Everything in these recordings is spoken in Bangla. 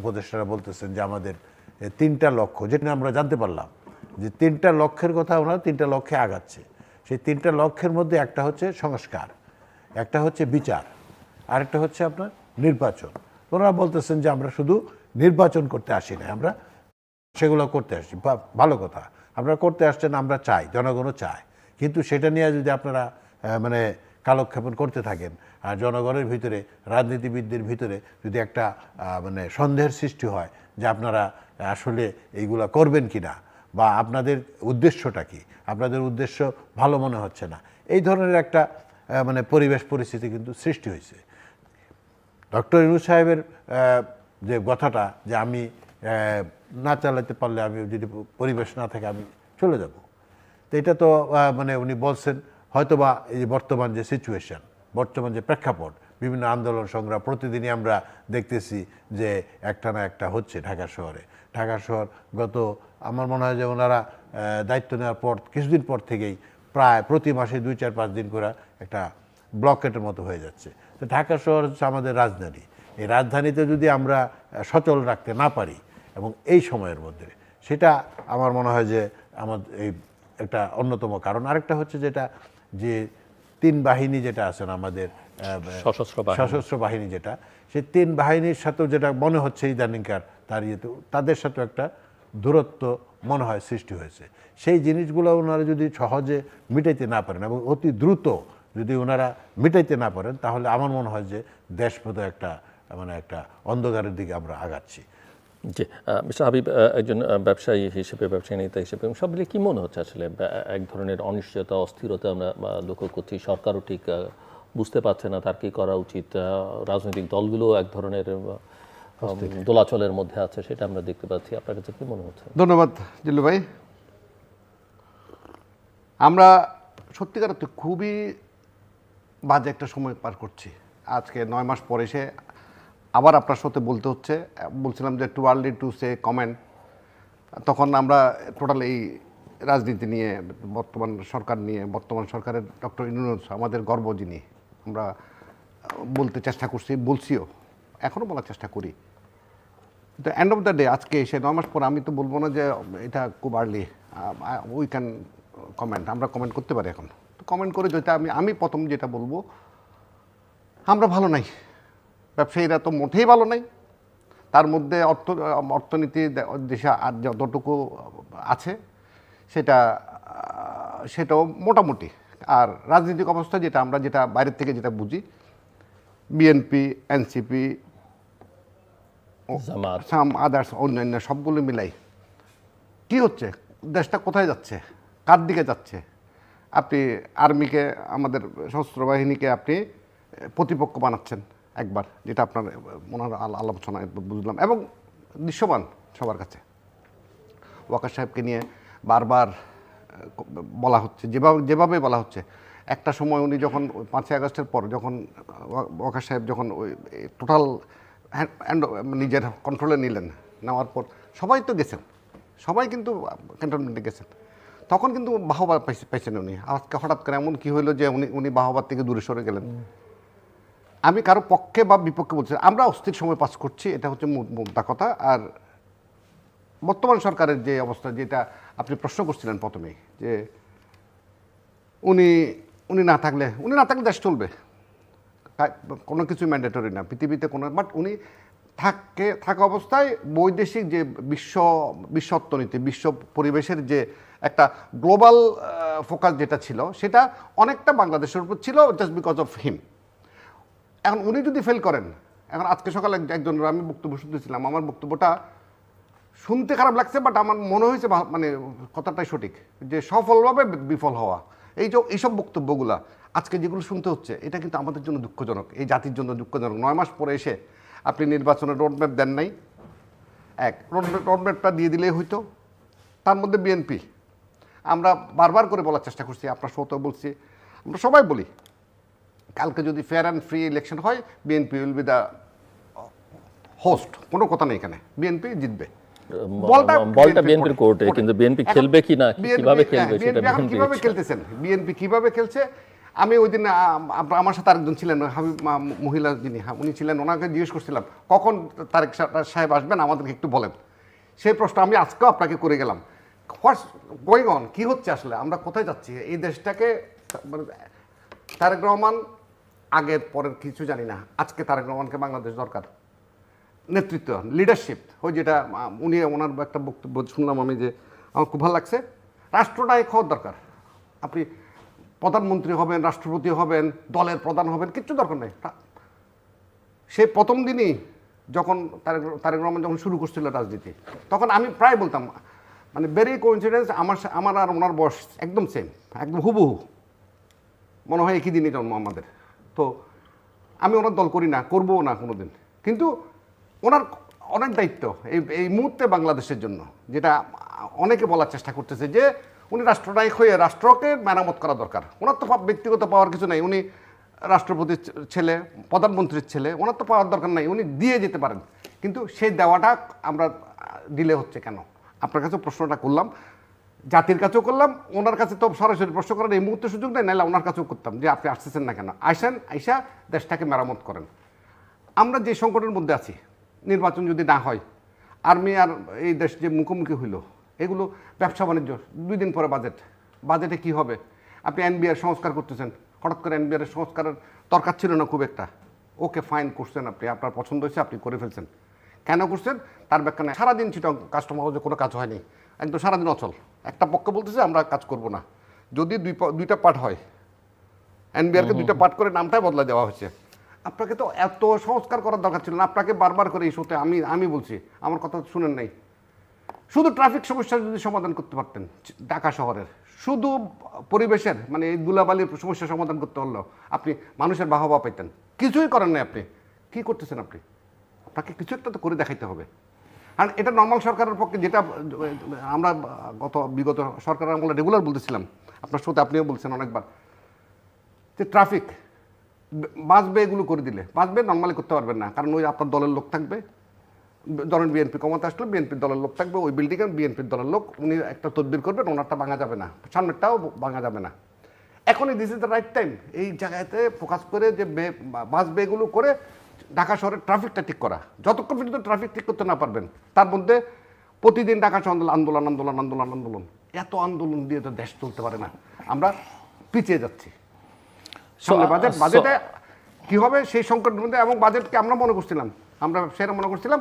উপদেষ্টারা বলতেছেন যে আমাদের তিনটা লক্ষ্য, যেটা আমরা জানতে পারলাম, যে তিনটা লক্ষ্যের কথা ওনারা তিনটা লক্ষ্যে আগাচ্ছে। সেই তিনটা লক্ষ্যের মধ্যে একটা হচ্ছে সংস্কার, একটা হচ্ছে বিচার, আরেকটা হচ্ছে আপনার নির্বাচন। ওনারা বলতেছেন যে আমরা শুধু নির্বাচন করতে আসি না আমরা সেগুলো করতে আসছি। ভালো কথা আপনারা করতে আসছেন, আমরা চাই, জনগণও চায়। কিন্তু সেটা নিয়ে যদি আপনারা মানে কালক্ষেপণ করতে থাকেন। আর জনগণের ভিতরে, রাজনীতিবিদদের ভিতরে যদি একটা মানে সন্দেহের সৃষ্টি হয় যে আপনারা আসলে এইগুলা করবেন কি না বা আপনাদের উদ্দেশ্যটা কি, আপনাদের উদ্দেশ্য ভালো মনে হচ্ছে না, এই ধরনের একটা মানে পরিবেশ পরিস্থিতি কিন্তু সৃষ্টি হয়েছে। ডক্টর ইনু সাহেবের যে কথাটা যে আমি না চালাতে পারলে আমি যদি পরিবেশ না থাকে আমি চলে যাব। তো এটা তো মানে উনি বলছেন হয়তোবা এই যে বর্তমান যে সিচুয়েশন বর্তমান যে প্রেক্ষাপট, বিভিন্ন আন্দোলন সংগ্রাম প্রতিদিনই আমরা দেখতেছি যে একটা না একটা হচ্ছে ঢাকা শহরে। ঢাকা শহর গত, আমার মনে হয় যে ওনারা দায়িত্ব নেওয়ার পর, কিছুদিন পর থেকেই প্রায় প্রতি মাসে দুই, চার, পাঁচ দিন করে একটা ব্লকেটের মতো হয়ে যাচ্ছে। তো ঢাকা শহর হচ্ছে আমাদের রাজধানী। এই রাজধানীতে যদি আমরা সচল রাখতে না পারি এবং এই সময়ের মধ্যে, সেটা আমার মনে হয় যে আমাদের এই একটা অন্যতম কারণ। আরেকটা হচ্ছে যেটা যে তিন বাহিনী যেটা আছেন আমাদের সশস্ত্র বাহিনী। যেটা সেই তিন বাহিনীর সাথেও যেটা মনে হচ্ছে ইদানিংকার তার ইয়েতে তাদের সাথেও একটা দূরত্ব মনে হয় সৃষ্টি হয়েছে সেই জিনিসগুলো ওনারা যদি সহজে মিটাইতে না পারেন এবং অতি দ্রুত যদি ওনারা মিটাইতে না পারেন তাহলে আমার মনে হয় যে দেশ একটা মানে একটা অন্ধকারের দিকে আমরা আগাচ্ছি জি মিস্টার হাবিব একজন ব্যবসায়ী হিসেবে ব্যবসায়ী নেতা হিসেবে সব মিলিয়ে কি মনে হচ্ছে আসলে এক ধরনের অনিশ্চয়তা অস্থিরতা আমরা লক্ষ্য করছি? সরকারও ঠিক বুঝতে পারছে না তার কি করা উচিত রাজনৈতিক দলগুলো এক ধরনের দোলাচলের মধ্যে আছে সেটা আমরা দেখতে পাচ্ছি। আপনার কাছে কি মনে হচ্ছে? ধন্যবাদ জিল্লু ভাই। আমরা সত্যিকার খুবই বাজে একটা সময় পার করছি। আজকে নয় মাস পরে এসে আবার আপনার সাথে বলতে হচ্ছে, বলছিলাম যে too early to say comment তখন আমরা টোটাল এই রাজনীতি নিয়ে, বর্তমান সরকার নিয়ে, বর্তমান সরকারের ডক্টর ইনুস আমাদের গর্ব যিনি, আমরা বলতে চেষ্টা করছি, বলছিও এখনও বলার চেষ্টা করি। The end of the day আজকে এসে নয় মাস পর আমি তো বলব না যে এটা খুব আর্লি উই ক্যান কমেন্ট আমরা কমেন্ট করতে পারি এখন। তো কমেন্ট করে যেটা আমি আমি প্রথম যেটা বলব, আমরা ভালো নাই। ব্যবসায়ীরা তো মোটেই ভালো নাই। তার মধ্যে অর্থ অর্থনীতি দেশে আর যতটুকু আছে সেটা সেটাও মোটামুটি। আর রাজনৈতিক অবস্থা যেটা আমরা যেটা বাইরের থেকে যেটা বুঝি বিএনপি এনসিপি সাম আদার্স অন্যান্য সবগুলো মিলাই কি হচ্ছে? দেশটা কোথায় যাচ্ছে? কার দিকে যাচ্ছে? আপনি আর্মিকে আমাদের সশস্ত্র বাহিনীকে আপনি প্রতিপক্ষ বানাচ্ছেন। একবার, যেটা আপনার, ওনার আল- আলোচনায় বুঝলাম। এবং দৃশ্যমান সবার কাছে। ওয়াকার সাহেবকে নিয়ে বারবার বলা হচ্ছে, যেভাবে যেভাবে বলা হচ্ছে। একটা সময় উনি যখন পাঁচই আগস্টের পর যখন ওয়া- ওয়াকার সাহেব যখন ওই টোটাল নিজের কন্ট্রোলে নিলেন, নেওয়ার পর সবাই তো গেছেন। সবাই কিন্তু ক্যান্টনমেন্টে গেছেন। তখন কিন্তু বাহবা পাইছে- পাইছেন উনি। আজকে হঠাৎ করে এমন কি হইল যে উনি উনি বাহবার থেকে দূরে সরে গেলেন। আমি কারও পক্ষে বা বিপক্ষে বলছি আমরা অস্থির সময় পাস করছি, এটা হচ্ছে মোদ্দা কথা। আর বর্তমান সরকারের যে অবস্থা, যেটা আপনি প্রশ্ন করছিলেন প্রথমেই, যে উনি উনি না থাকলে, উনি না থাকলে দেশ চলবে। কোনো কিছু ম্যান্ডেটরি না, পৃথিবীতে কোনো বাট উনি থাকে, থাকা অবস্থায় বৈদেশিক যে বিশ্ব বিশ্ব অর্থনীতি বিশ্ব পরিবেশের যে একটা গ্লোবাল ফোকাস যেটা ছিল, সেটা অনেকটা বাংলাদেশের উপর ছিল জাস্ট বিকজ অফ হিম এখন উনি যদি ফেল করেন, এখন আজকে সকালে এক- একজন আমি বক্তব্য শুনতেছিলাম, আমার বক্তব্যটা শুনতে খারাপ লাগছে বাট আমার মনে হয়েছে মানে কথাটাই সঠিক, যে সফলভাবে বিফল হওয়া। এই যে এইসব বক্তব্যগুলা আজকে যেগুলো শুনতে হচ্ছে, এটা কিন্তু আমাদের জন্য দুঃখজনক। এই জাতির জন্য দুঃখজনক। নয় মাস পরে এসে আপনি নির্বাচনের রোডম্যাপ দেন নাই। এক রোডম্যাপ রোডম্যাপটা দিয়ে দিলেই হইতো। তার মধ্যে বিএনপি আমরা বারবার করে বলার চেষ্টা করছি, আপনার শোতেও বলছি, আমরা সবাই বলি কালকে যদি ফেয়ার অ্যান্ড ফ্রি ইলেকশন হয় BNP will be the host কোনো কথা নেই এখানে। বিএনপি জিতবে। বলটা বলটা বিএনপির কোর্টে। কিন্তু বিএনপি খেলবে কি না কীভাবে হ্যাঁ, খেলবে সেটা বিএনপি কীভাবে খেলতেছেন? বিএনপি কীভাবে খেলছে? আমি ওই দিন আম- আম- আমার সাথে আরেকজন ছিলেন হাবিব মহিলা যিনি হ্যাঁ, উনি ছিলেন ওনাকে জিজ্ঞেস করছিলাম কখন তারেক সাহেব আসবেন? আমাদেরকে একটু বলেন। সেই প্রশ্ন আমি আজকেও আপনাকে করে গেলাম। হোয়াটস গোয়িং অন কী হচ্ছে আসলে? আমরা কোথায় যাচ্ছি? এই দেশটাকে মানে তারেক রহমান আগের, পরের কিছু জানি না। আজকে তারেক রহমানকে বাংলাদেশ দরকার। নেতৃত্ব লিডারশিপ ওই যেটা উনি ওনার একটা বক্তব্য শুনলাম আমি যে আমার খুব ভালো লাগছে। রাষ্ট্রনায়ক হওয়ার দরকার। আপনি প্রধানমন্ত্রী হবেন, রাষ্ট্রপতি হবেন, দলের প্রধান হবেন, কিচ্ছু দরকার নেই। রা- সে প্রথম দিনই যখন তারেক তারেক রহমান যখন শুরু করছিল রাজনীতি, তখন আমি প্রায় বলতাম মানে ভেরি কোইন্সিডেন্স আমার আমার আর ওনার বয়স একদম সেম একদম হুবহু। মনে হয় একই দিনই জন্ম আমাদের। তো আমি ওনার দল করি না, করবও না কোনো দিন কিন্তু ওনার অনেক দায়িত্ব এই এই মুহূর্তে বাংলাদেশের জন্য, যেটা অনেকে বলার চেষ্টা করতেছে যে উনি রাষ্ট্রনায়ক হয়ে রাষ্ট্রকে মেরামত করা দরকার। ওনার তো ব্যক্তিগত পাওয়ার কিছু নাই। উনি রাষ্ট্রপতির ছেলে, প্রধানমন্ত্রীর ছেলে, ওনার তো পাওয়ার দরকার নাই। উনি দিয়ে যেতে পারেন। কিন্তু সেই দেওয়াটা আমরা দিলে হচ্ছে কেন? আপনার কাছে প্রশ্নটা করলাম। জাতির কাছেও করলাম, ওনার কাছে তো সরাসরি প্রশ্ন করার এই মুহূর্তে সুযোগ নেই, নাহলে ওনার কাছেও করতাম যে আপনি আসতেছেন না কেন। আইসেন, আইসা দেশটাকে মেরামত করেন। আমরা যে সংকটের মধ্যে আছি, নির্বাচন যদি না হয়, আর্মি আর এই দেশ যে মুখোমুখি হইল, এগুলো ব্যবসা বাণিজ্য, দুই দিন পরে বাজেট। বাজেটে কি হবে? আপনি এনবিআর সংস্কার করতেছেন। হঠাৎ করে এনবিআর সংস্কারের দরকার ছিল না খুব একটা। ওকে ফাইন করছেন আপনি, আপনার পছন্দ হয়েছে আপনি করে ফেলছেন। কেন করছেন? তার ব্যাখ্যা নেই। সারাদিন চিটং কাস্টমার হাউসে কোনো কাজ হয়নি। একদম সারাদিন অচল। একটা পক্ষ বলতেছে আমরা কাজ করব না। যদি দুই দুইটা পার্ট হয় এনবিআরকে দুইটা পার্ট করে নামটাই বদলা দেওয়া হয়েছে। আপনাকে তো এত সংস্কার করার দরকার ছিল না। আপনাকে বারবার করে এই শোতে আমি আমি বলছি আমার কথা শুনেন নাই। শুধু ট্রাফিক সমস্যা যদি সমাধান করতে পারতেন ঢাকা শহরের। শুধু পরিবেশের মানে এই দুলাবালির সমস্যা সমাধান করতে হলো আপনি মানুষের বাহবা পাইতেন। কিছুই করেন নাই আপনি। কি করতেছেন আপনি? আপনাকে কিছু একটা তো করে দেখাইতে হবে। আর এটা নর্মাল সরকারের পক্ষে যেটা, আমরা গত, বিগত সরকারের আমলে রেগুলার বলতেছিলাম, আপনার সাথে আপনিও বলছেন অনেকবার, যে ট্রাফিক বাঁচবে এগুলো করে দিলে, বাঁচবে নর্মালি করতে পারবেন না। কারণ ওই আপনার দলের লোক থাকবে, ধরেন বিএনপি ক্ষমতা আসলে বিএনপির দলের লোক থাকবে, ওই বিল্ডিংয়ে বিএনপির দলের লোক, উনি একটা তদবির করবেন, ওনারটা ভাঙা যাবে না, সামনেরটাও ভাঙা যাবে না। এখনই this is the right time এই জায়গাতে ফোকাস করে যে বাঁচবে এগুলো করে ঢাকা শহরের ট্রাফিকটা ঠিক করা। যতক্ষণ পর্যন্ত ট্রাফিক ঠিক করতে না পারবেন তার মধ্যে প্রতিদিন ঢাকা শহর আন্দোলন আন্দোলন আন্দোলন আন্দোলন এত আন্দোলন দিয়ে তো দেশ চলতে পারে না। আমরা পিছিয়ে যাচ্ছি। বাজেট বাজেটে কি হবে সেই সংকটের মধ্যে এবং বাজেটকে আমরা মনে করছিলাম। আমরা সেটা মনে করছিলাম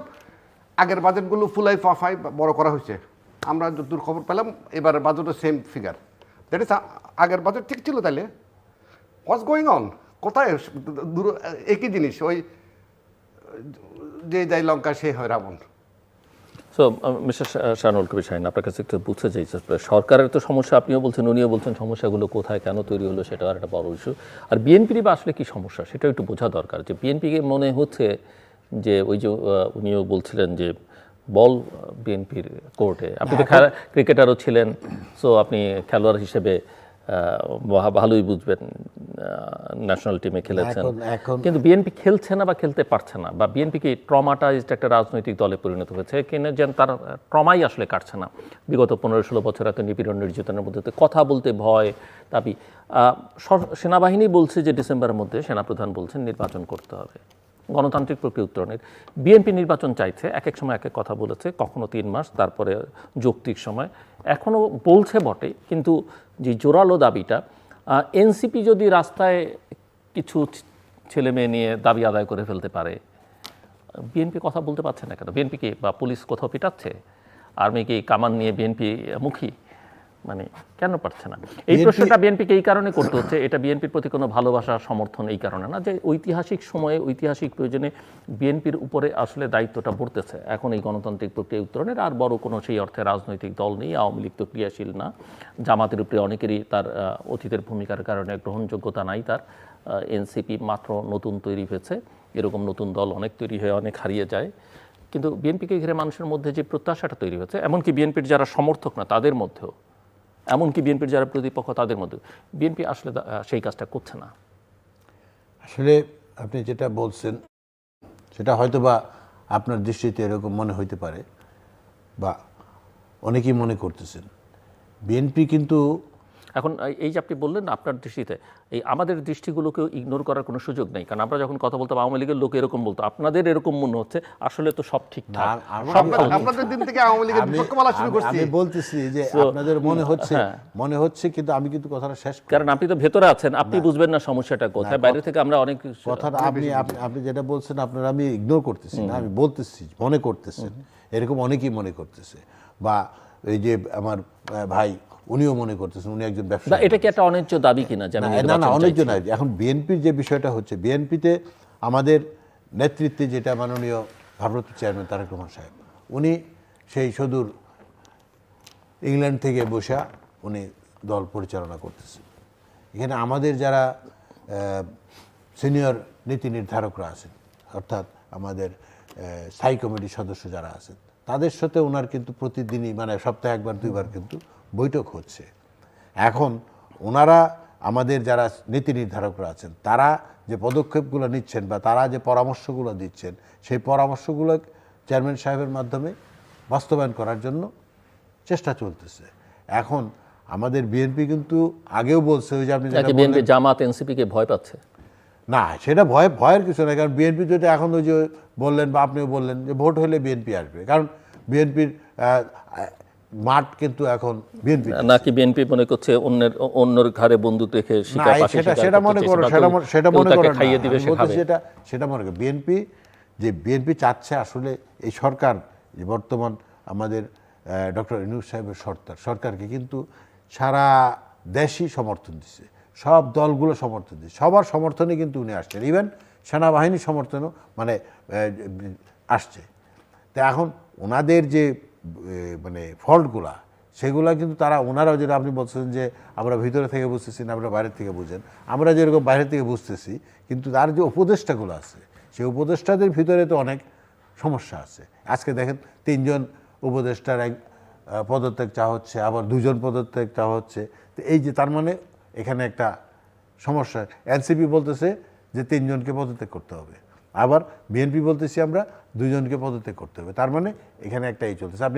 আগের বাজেটগুলো ফুলাই ফাফাই বড় করা হয়েছে। আমরা যতদূর খবর পেলাম এবারের বাজেটও সেম ফিগার দ্যাট ইজ আগের বাজেট ঠিক ছিল তাহলে হোয়াটস গোয়িং অন কোথায়? দূর একই জিনিস ওই যে যাই লঙ্কা সে হয় রাবণ। সো মিস্টার শানুল কবির শাহিন আপনার কাছে একটু বুঝতে চাই সরকারের তো সমস্যা আপনিও বলছেন উনিও বলছেন সমস্যাগুলো কোথায় কেন তৈরি হলো সেটা আর একটা বড় ইস্যু আর বিএনপির বা আসলে কি সমস্যা সেটা একটু বোঝা দরকার। যে বিএনপিকে মনে হচ্ছে যে ওই যে উনিও বলছিলেন যে বল বিএনপির কোর্টে আপনি তো খেলা ক্রিকেটারও ছিলেন সো আপনি খেলোয়াড় হিসেবে ভালোই বুঝবেন ন্যাশনাল টিমে খেলেছেন। কিন্তু বিএনপি খেলছে না বা খেলতে পারছে না বা বিএনপি কি ট্রমাটাইজড একটা রাজনৈতিক দলে পরিণত হয়েছে কিনা যেন তার ট্রমাই আসলে কাটছে না। বিগত পনেরো ষোলো বছর এত নিপীড়ন নির্যাতনের মধ্যে কথা বলতে ভয় দাবি। সেনাবাহিনী বলছে যে ডিসেম্বরের মধ্যে সেনাপ্রধান বলছেন নির্বাচন করতে হবে। গণতান্ত্রিক প্রক্রিয়া উত্তরণের। বিএনপি নির্বাচন চাইছে, এক এক সময় এক এক কথা বলেছে, কখনো তিন মাস, তারপরে যৌক্তিক সময়। এখনও বলছে বটে, কিন্তু যে জোরালো দাবিটা এনসিপি যদি রাস্তায় কিছু ছেলে মেয়ে নিয়ে দাবি আদায় করে ফেলতে পারে, বিএনপি কথা বলতে পারছে না কেন? বিএনপি কি বা পুলিশ কোথাও পিটাচ্ছে? আর্মি কি কামান নিয়ে বিএনপি মুখী? মানে কেন পারছে না? এই প্রশ্নটা বিএনপিকে এই কারণে করতে হচ্ছে এটা বিএনপির প্রতি কোনো ভালোবাসা সমর্থন এই কারণে না যে ঐতিহাসিক সময়ে ঐতিহাসিক প্রয়োজনে বিএনপির উপরে আসলে দায়িত্বটা পড়তেছে। এখন এই গণতান্ত্রিক প্রক্রিয়া উত্তরণের আর বড় কোনো সেই অর্থে রাজনৈতিক দল নেই আওয়ামী লীগ তো ক্রিয়াশীল না। জামাতের উপরে অনেকেরই তার অতীতের ভূমিকার কারণে গ্রহণযোগ্যতা নাই তার এনসিপি মাত্র নতুন তৈরি হয়েছে এরকম নতুন দল অনেক তৈরি হয়ে অনেক হারিয়ে যায়। কিন্তু বিএনপিকে ঘিরে মানুষের মধ্যে যে প্রত্যাশাটা তৈরি হয়েছে এমনকি বিএনপির যারা সমর্থক না তাদের মধ্যেও এমনকি বিএনপির যারা প্রতিপক্ষ তাদের মধ্যে। বিএনপি আসলে সেই কাজটা করছে না। আসলে আপনি যেটা বলছেন, সেটা হয়তো বা আপনার দৃষ্টিতে এরকম মনে হইতে পারে, বা অনেকেই মনে করতেছেন। বিএনপি কিন্তু এখন এই- যে আপনি বললেন আপনার দৃষ্টিতে এই আমাদের দৃষ্টিগুলোকেও ইগনোর করার কোনো সুযোগ নেই। কারণ আমরা যখন কথা বলতাম আওয়ামী লীগের লোক এরকম বলতো আপনাদের এরকম মনে হচ্ছে আসলে তো সব ঠিকঠাক আপনাদের- দিন থেকে আওয়ামী লীগের বিপক্ষ বলা শুরু করছি। আমি বলতেছি যে আপনাদের মনে হচ্ছে হ্যাঁ। মনে হচ্ছে কিন্তু আমি কিন্তু কথাটা শেষ কারণ আপনি তো ভেতরে আছেন আপনি বুঝবেন না সমস্যাটা কোথায় বাইরে থেকে আমরা অনেক কথাটা আপনি আপনি আপনি যেটা বলছেন আপনারা আমি ইগনোর করতেছি না আমি বলতেছি মনে করতেছেন। এরকম অনেকেই মনে করতেছে। বা এই যে আমার ভাই উনিও মনে করতেছেন উনি একজন ব্যবসায়ী এটা কি একটা অনিচ্ছ দাবি কিনা না, না চাইছি? নাই এখন বিএনপির যে বিষয়টা হচ্ছে বিএনপিতে আমাদের নেতৃত্বে যেটা মাননীয় ভারপ্রাপ্ত চেয়ারম্যান তারেক রহমান সাহেব উনি সেই সুদূর ইংল্যান্ড থেকে বসা উনি দল পরিচালনা করতেছেন এখানে আমাদের যারা সিনিয়র নীতি নির্ধারকরা আছেন অর্থাৎ আমাদের স্থায়ী কমিটির সদস্য যারা আছেন তাদের সাথে ওনার কিন্তু প্রতিদিনই মানে সপ্তাহে একবার দুইবার কিন্তু বৈঠক হচ্ছে। এখন ওনারা আমাদের যারা নীতি নির্ধারকরা আছেন তারা যে পদক্ষেপগুলো নিচ্ছেন বা তারা যে পরামর্শগুলো দিচ্ছেন সেই পরামর্শগুলো চেয়ারম্যান সাহেবের মাধ্যমে বাস্তবায়ন করার জন্য চেষ্টা চলতেছে। এখন আমাদের বিএনপি কিন্তু আগেও বলছে ওই যে আপনি জামাত এনসিপি কে ভয় পাচ্ছে? না সেটা ভয় ভয়ের কিছু না কারণ বিএনপি যদি এখন ওই যে বললেন বা আপনিও বললেন যে ভোট হলে বিএনপি আসবে। কারণ বিএনপির মাঠ কিন্তু এখন বিএনপি নাকি বিএনপি মনে করছে অন্যের অন্যর ঘরে বন্দুক রেখে সেটা সেটা মনে করো সেটা মনে- সেটা মনে করো খাইয়ে দিবে সেটা সেটা মনে করো বিএনপি যে বিএনপি চাচ্ছে আসলে এই সরকার যে বর্তমান আমাদের ডক্টর ইনুস সাহেবের সরকার সরকারকে কিন্তু সারা দেশই সমর্থন দিচ্ছে সব দলগুলো সমর্থন দিচ্ছে। সবার সমর্থনে কিন্তু উনি আসছেন। ইভেন সেনাবাহিনীর সমর্থনও মানে আসছে। তা এখন ওনাদের যে মানে ফল্টগুলা, সেগুলা কিন্তু তারা, ওনারাও যেটা আপনি বলছেন যে, আমরা ভিতরে থেকে বুঝতেছি না, আমরা বাইরে থেকে বুঝেন। আমরা যেরকম বাইরে থেকে বুঝতেছি, কিন্তু তার যে উপদেষ্টাগুলো আছে, সেই উপদেষ্টাদের ভিতরে তো অনেক সমস্যা আছে। আজকে দেখেন তিনজন উপদেষ্টার এক পদত্যাগ চা হচ্ছে, আবার দুজন পদত্যাগ চা হচ্ছে। তো এই যে তার মানে এখানে একটা সমস্যা। এনসিপি বলতেছে যে তিনজনকে পদত্যাগ করতে হবে। আবার বিএনপি বলতেছি আমরা দুইজনকে পদত্যাগ করতে হবে। তার মানে এখানে একটা এই চলতেছে। আপনি